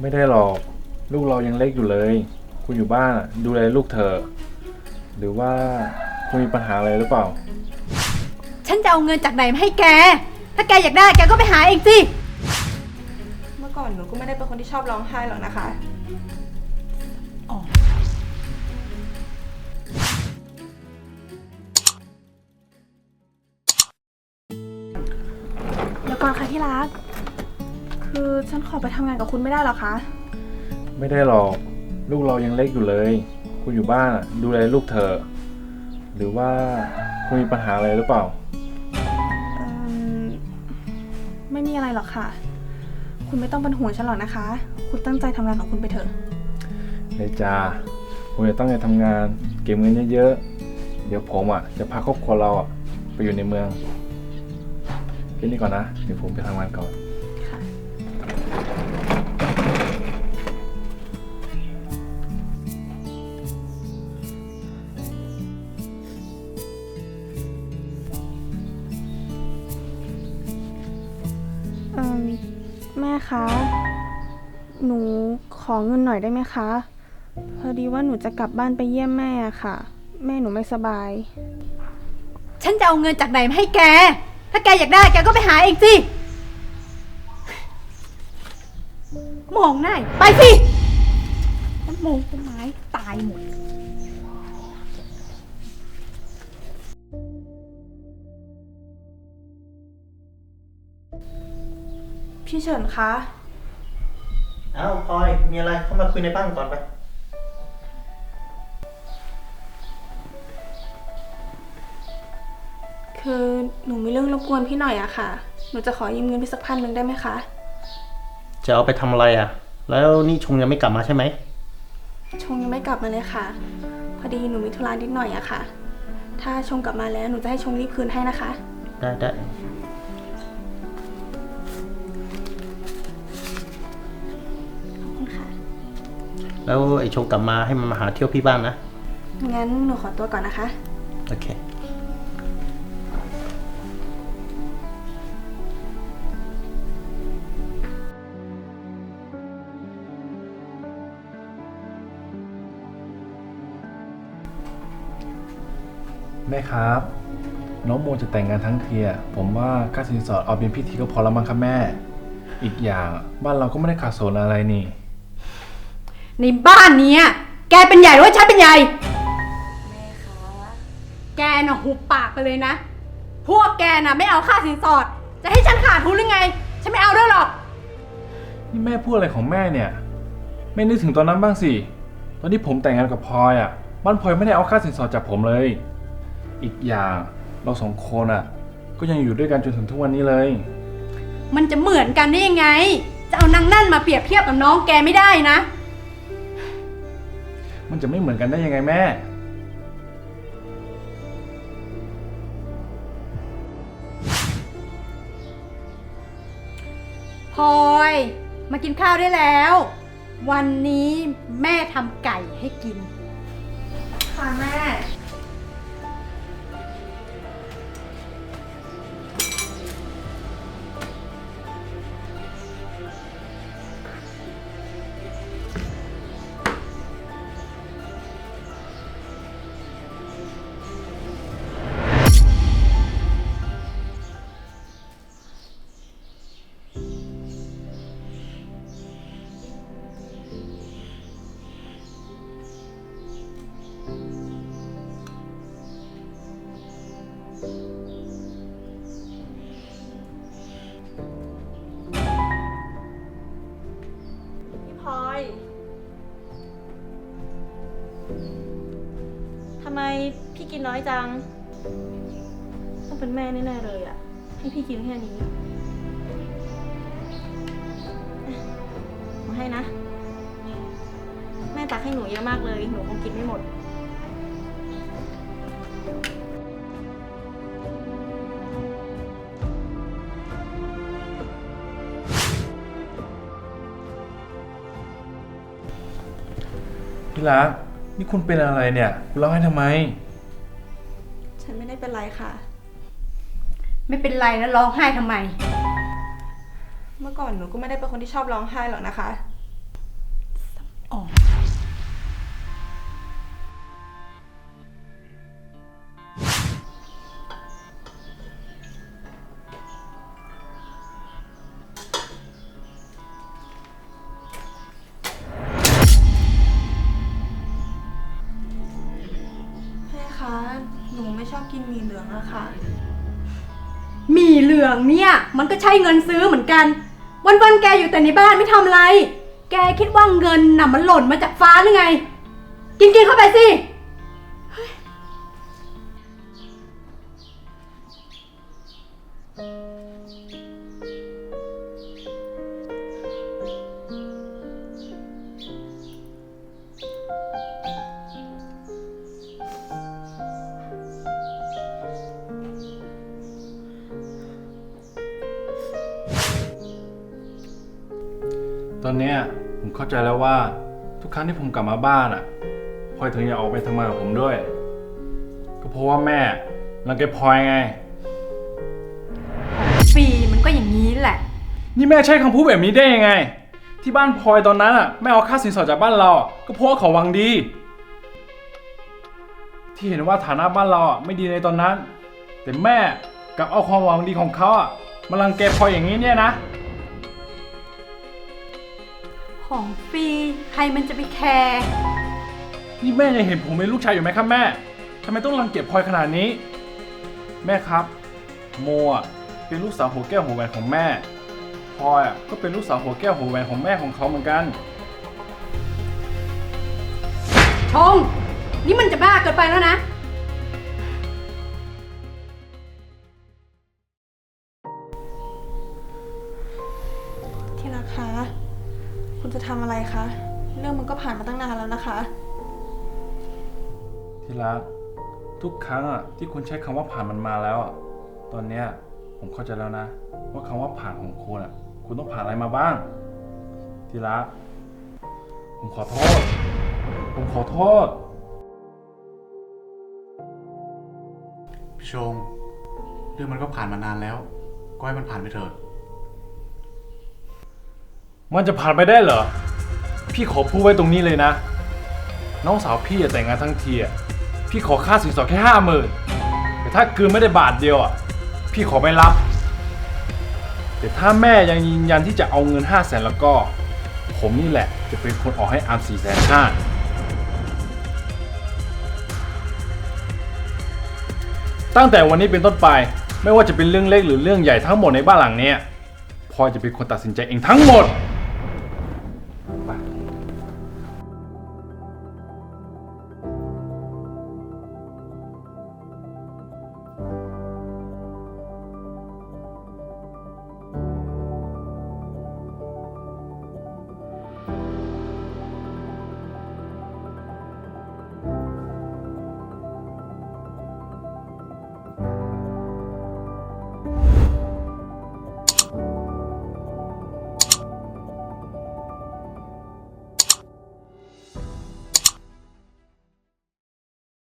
ไม่ได้หรอก ลูกเรายังเล็กอยู่เลย คุณอยู่บ้านอะดูแลลูกเธอะหรือว่าคุณมีปัญหาอะไรหรือเปล่า ฉันจะเอาเงินจากไหนมาให้แก ถ้าแกอยากได้แกก็ไปหาเองสิ เมื่อก่อนหนูก็ไม่ได้เป็นคนที่ชอบร้องไห้หรอกนะคะ เดี๋ยวก่อนค่ะที่รัก คือฉันขอไปทำงานกับคุณไม่ได้หรอคะ ไม่ได้หรอก ลูกเรายังเล็กอยู่เลย คุณอยู่บ้านอะดูแลลูกเธอะหรือว่าคุณมีปัญหาอะไรหรือเปล่า เอิ่มไม่มีอะไรหรอกค่ะ คุณไม่ต้องเป็นห่วงฉันหรอกนะคะ คุณตั้งใจทำงานของคุณไปเถอะเลยจ้าผมจะตั้งใจทำงาน เก็บเงินเยอะๆ เดี๋ยวผมอะ จะพาครอบครัวเราอะ ไปอยู่ในเมืองแค่นี้ก่อนนะ เดี๋ยวผมไปทำงานก่อน คะ หนูขอเงินหน่อยได้ไหมคะ พอดีว่าหนูจะกลับบ้านไปเยี่ยมแม่อะค่ะ แม่หนูไม่สบาย ฉันจะเอาเงินจากไหนมาให้แก ถ้าแกอยากได้แกก็ไปหาเองสิ มองหน้าอีกไปสิน้ำมงต้นไม้ตายหมด พี่เฉินคะ เอ้าพลอยมีอะไรเข้ามาคุยในบ้านก่อนไป คือหนูมีเรื่องรบกวนพี่หน่อยอะค่ะ หนูจะขอยืมเงินพี่สักพันหนึ่งได้ไหมคะ จะเอาไปทำอะไรอะ แล้วนี่ชงยังไม่กลับมาใช่ไหม ชงยังไม่กลับมาเลยค่ะ พอดีหนูมีธุระนิดหน่อยอะค่ะ ถ้าชงกลับมาแล้วหนูจะให้ชงรีบคืนให้นะคะ ได้ได้ แล้วไอ้ชงกลับมาให้มันมาหาเที่ยวพี่บ้านนะ งั้นหนูขอตัวก่อนนะคะ โอเค แม่ครับ น้องโมจะแต่งงานทั้งทีอะผมว่าค่าสินสอดเอาเป็นพิธีก็พอแล้วมั้งครับแม่ อีกอย่างบ้านเราก็ไม่ได้ขาดสนอะไรนี่ ในบ้านเนี้ย แกเป็นใหญ่หรือว่าฉันเป็นใหญ่ แม่คะแกน่ะหุบปากไปเลยนะ พวกแกน่ะไม่เอาค่าสินสอด จะให้ฉันขาดทุนหรือไง ฉันไม่เอาด้วยหรอก นี่แม่พูดอะไรของแม่เนี่ยแม่นึกถึงตอนนั้นบ้างสิ ตอนที่ผมแต่งงานกับพลอยอะ บ้านพลอยไม่ได้เอาค่าสินสอดจากผมเลย อีกอย่างเราสองคนอะ ก็ยังอยู่ด้วยกันจนถึงทุกวันนี้เลย มันจะเหมือนกันได้ยังไง จะเอานางนั่นมาเปรียบเทียบกับน้องแกไม่ได้นะ มันจะไม่เหมือนกันได้ยังไงแม่ พลอย มากินข้าวได้แล้ว วันนี้แม่ทำไก่ให้กิน ค่ะแม่ ทำไมพี่กินน้อยจัง ต้องเป็นแม่แน่ๆเลยอะให้พี่กินแค่นี้มาให้นะ แม่ตักให้หนูเยอะมากเลย หนูคงกินไม่หมดที่รัก นี่คุณเป็นอะไรเนี่ยคุณเล่าให้ทำไม ฉันไม่ได้เป็นไรค่ะ ไม่เป็นไรนะร้องไห้ทำไม เมื่อก่อนหนูก็ไม่ได้เป็นคนที่ชอบร้องไห้หรอกนะคะ อ๋อ กินหมี่เหลืองอะค่ะ หมี่เหลืองเนี่ย มันก็ใช้เงินซื้อเหมือนกัน วันๆแกอยู่แต่ในบ้านไม่ทำอะไร แกคิดว่าเงินน่ะมันหล่นมาจากฟ้าหรือไง กินกินๆเข้าไปสิ ตอนเนี้ยผมเข้าใจแล้วว่าทุกครั้งที่ผมกลับมาบ้านอะพลอยถึงอยากออกไปทำงานกับผมด้วย ก็เพราะว่าแม่รังแกพลอยไงฟรีมันก็อย่างนี้แหละ นี่แม่ใช้คำพูดแบบนี้ได้ยังไง ที่บ้านพลอยตอนนั้นอะแม่เอาค่าสินสอดจากบ้านเราอะก็เพราะว่าเขาหวังดี ที่เห็นว่าฐานะบ้านเราอะไม่ดีในตอนนั้น แต่แม่กลับเอาความหวังดีของเขาอะมารังแกพลอยอย่างนี้เนี่ยนะ ของฟรีใครมันจะไปแคร์นี่แม่ยังเห็นผมเป็นลูกชายอยู่ไหมครับแม่ทำไมต้องรังเกียจพลอยขนาดนี้ แม่ครับ โมอะเป็นลูกสาวหัวแก้วหัวแหวนของแม่พลอยอะก็เป็นลูกสาวหัวแก้วหัวแหวนของแม่ของเขาเหมือนกัน ชง นี่มันจะบ้าเกินไปแล้วนะ คุณจะทำอะไรคะ เรื่องมันก็ผ่านมาตั้งนานแล้วนะคะ ที่รักทุกครั้งอะที่คุณใช้คำว่าผ่านมันมาแล้วอะตอนเนี้ยผมเข้าใจแล้วนะ ว่าคำว่าผ่านของคุณอะ คุณต้องผ่านอะไรมาบ้าง ที่รักผมขอโทษ ผมขอโทษ พี่ชง เรื่องมันก็ผ่านมานานแล้ว ก็ให้มันผ่านไปเถิด มันจะผ่านไปได้เหรอ พี่ขอพูดไว้ตรงนี้เลยนะ น้องสาวพี่อะแต่งงานทั้งทีอะพี่ขอค่าสินสอดแค่ห้าหมื่นแต่ถ้าคืนไม่ได้บาทเดียวอะพี่ขอไม่รับ แต่ถ้าแม่ยังยืนยันที่จะเอาเงินห้าแสนแล้วก็ ผมนี่แหละจะเป็นคนออกให้อามสี่แสนห้าตั้งแต่วันนี้เป็นต้นไป ไม่ว่าจะเป็นเรื่องเล็กหรือเรื่องใหญ่ทั้งหมดในบ้านหลังเนี้ยพลอยจะเป็นคนตัดสินใจเองทั้งหมด